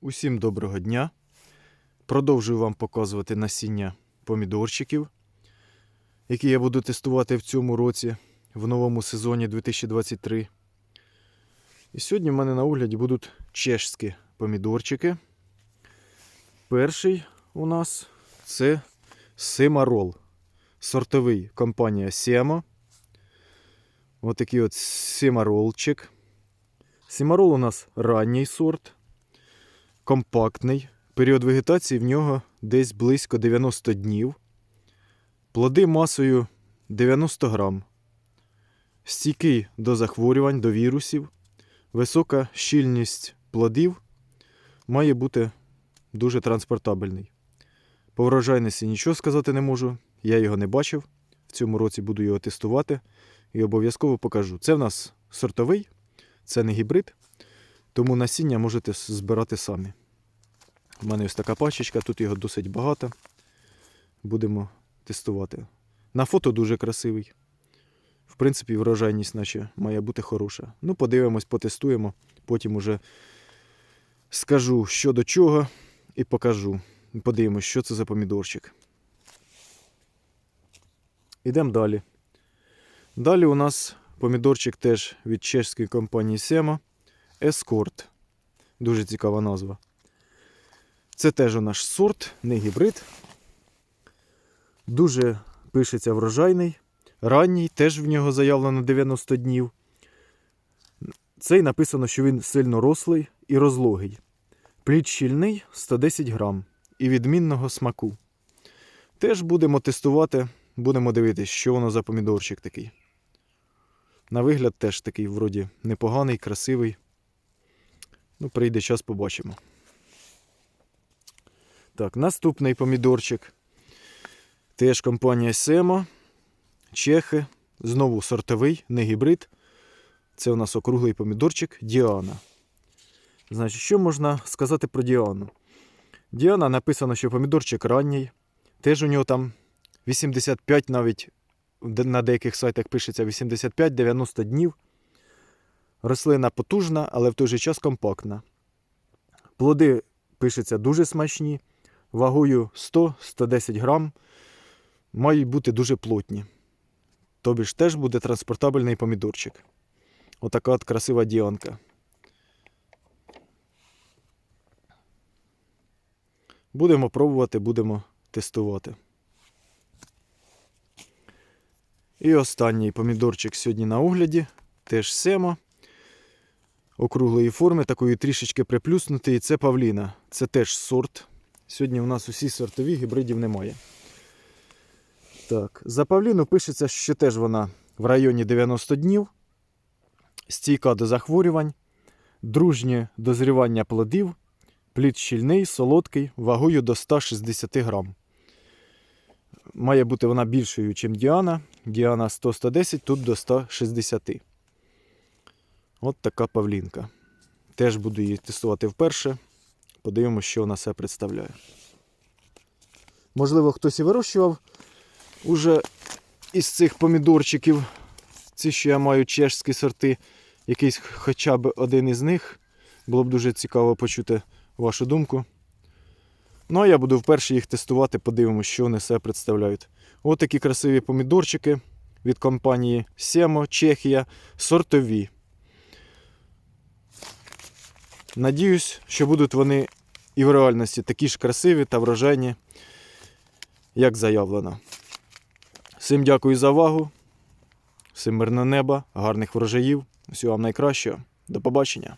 Усім доброго дня. Продовжую вам показувати насіння помідорчиків, які я буду тестувати в цьому році, в новому сезоні 2023. І сьогодні в мене на огляді будуть чешські помідорчики. Перший у нас це Симарол. Сортовий компанія Сема. Отакий от Симаролчик. Симарол у нас ранній сорт компактний. Період вегетації в нього десь близько 90 днів. Плоди масою 90 грам. Стійкий до захворювань, до вірусів. Висока щільність плодів має бути дуже транспортабельний. По врожайності нічого сказати не можу. Я його не бачив. В цьому році буду його тестувати і обов'язково покажу. Це в нас сортовий, це не гібрид, тому насіння можете збирати самі. У мене ось така пачечка, тут його досить багато. Будемо тестувати. На фото дуже красивий. В принципі, врожайність наче має бути хороша. Ну, подивимось, потестуємо. Потім уже скажу, що до чого, і покажу. Подивимось, що це за помідорчик. Ідемо далі. Далі у нас помідорчик теж від чеської компанії Сема. Ескорт. Дуже цікава назва. Це теж наш сорт, не гібрид. Дуже пишеться врожайний. Ранній, теж в нього заявлено 90 днів. Цей написано, що він сильно рослий і розлогий. Плід щільний 110 грам і відмінного смаку. Теж будемо тестувати, будемо дивитися, що воно за помідорчик такий. На вигляд теж такий, вроді, непоганий, красивий. Ну, прийде час, побачимо. Так, наступний помідорчик. Теж компанія Сема. Чехи. Знову сортовий, не гібрид. Це у нас округлий помідорчик Діана. Значить, що можна сказати про Діану? Діана написано, що помідорчик ранній. Теж у нього там 85 навіть на деяких сайтах пишеться 85-90 днів. Рослина потужна, але в той же час компактна. Плоди пишеться дуже смачні, вагою 100-110 грам, мають бути дуже плотні. Тобі ж теж буде транспортабельний помідорчик. Отака от красива діанка. Будемо пробувати, будемо тестувати. І останній помідорчик сьогодні на огляді. Теж сема. Округлої форми, такої трішечки приплюснутий. Це павліна. Це теж сорт. Сьогодні у нас усі сортові, гібридів немає. Так, за павліну пишеться, що теж вона в районі 90 днів. Стійка до захворювань, дружнє дозрівання плодів, плід щільний, солодкий, вагою до 160 грам. Має бути вона більшою, ніж Діана. Діана 100-110, тут до 160. От така павлінка. Теж буду її тестувати вперше. Подивимося, що вона себе представляє. Можливо, хтось і вирощував уже із цих помідорчиків. Ці, що я маю чешські сорти, якийсь хоча б один із них. Було б дуже цікаво почути вашу думку. Ну, а я буду вперше їх тестувати, подивимося, що вони себе представляють. Ось такі красиві помідорчики від компанії Семо, Чехія, сортові. Надіюсь, що будуть вони і в реальності такі ж красиві та врожайні, як заявлено. Всім дякую за увагу. Всім мирне неба, гарних врожаїв. Всього вам найкращого. До побачення.